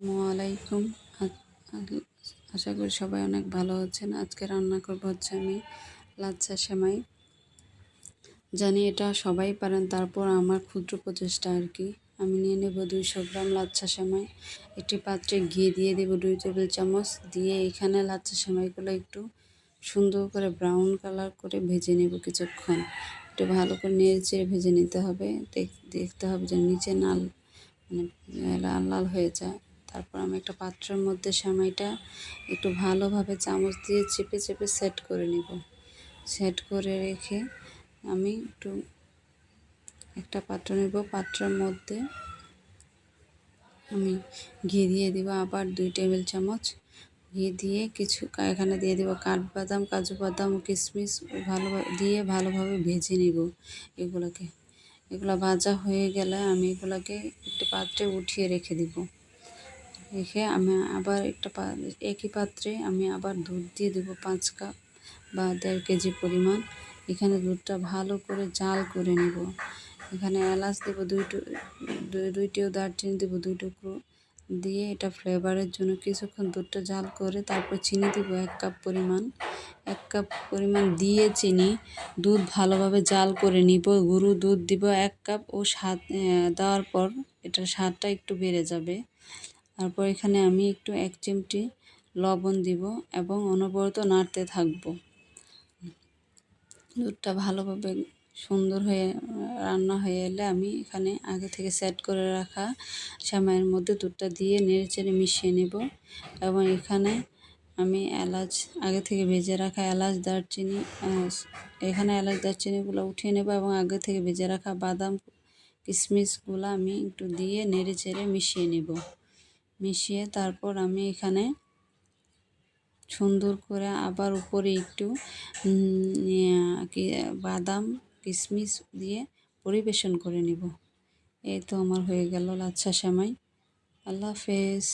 আসসালামাইকুম আশা করি সবাই অনেক ভালো আছেন। আজকে রান্না করব হচ্ছে আমি লাচ্ছা সেমাই। জানি এটা সবাই পারেন, তারপর আমার ক্ষুদ্র প্রচেষ্টা আর কি। আমি নিয়ে নেব দুইশো গ্রাম লাচ্ছা সেমাই। একটি পাত্রে ঘি দিয়ে দেব দুই টেবিল চামচ। দিয়ে এখানে লাচ্ছা সেমাইগুলো একটু সুন্দর করে ব্রাউন কালার করে ভেজে নেব কিছুক্ষণ। একটু ভালো করে নেড়ে ভেজে নিতে হবে। দেখতে হবে যে নিচে নাল মানে লাল লাল হয়ে যায়। তারপর আমি একটা পাত্রের মধ্যে সেমাইটা একটু ভালোভাবে চামচ দিয়ে চেপে চেপে সেট করে নিব। সেট করে রেখে আমি একটু একটা পাত্র নেব। পাত্রের মধ্যে আমি ঘি দিয়ে দিব আবার দুই টেবিল চামচ। ঘি দিয়ে কিছু এখানে দিয়ে দেবো কাঠবাদাম, কাজু বাদাম, কিশমিশ ভালোভাবে দিয়ে ভালোভাবে ভেজে নিব এগুলোকে। এগুলো ভাজা হয়ে গেলে আমি এগুলোকে একটি পাত্রে উঠিয়ে রেখে দিব। রেখে আমি আবার একটা একই পাত্রে আমি আবার দুধ দিয়ে দেবো পাঁচ কাপ বা দেড় কেজি পরিমাণ। এখানে দুধটা ভালো করে জাল করে নেব। এখানে এলাচ দেবো দুই দুইটিও দারচিনি দেবো দুই টুকরো দিয়ে এটা ফ্লেভারের জন্য কিছুক্ষণ দুধটা জাল করে তারপর চিনি দেবো এক কাপ পরিমাণ। এক কাপ পরিমাণ দিয়ে চিনি, দুধ ভালোভাবে জাল করে নিব, গুঁড়ো দুধ দিব এক কাপ ও স্বাদ দেওয়ার পর এটার স্বাদটা একটু বেড়ে যাবে। তারপর এখানে আমি একটু এক চিমটি লবণ দিব এবং অনবরত নাড়তে থাকব। দুধটা ভালোভাবে সুন্দর হয়ে, রান্না হয়ে এলে আমি এখানে আগে থেকে সেট করে রাখা শ্যামাইয়ের মধ্যে দুধটা দিয়ে নেড়ে চেড়ে মিশিয়ে নেব এবং এখানে আমি এলাচ, আগে থেকে ভেজে রাখা এলাচ, দারচিনি এখানে এলাচ, দারচিনিগুলো উঠিয়ে নেব এবং আগে থেকে ভেজে রাখা বাদাম কিশমিশগুলো আমি একটু দিয়ে নেড়ে চেড়ে মিশিয়ে নেব। মিশিয়ে তারপর আমি এখানে সুন্দর করে আবার উপরে একটু বাদাম, কিশমিশ দিয়ে পরিবেশন করে নিব। এই তো আমার হয়ে গেল লাচ্ছা সেমাই। আল্লাহ হাফেজ।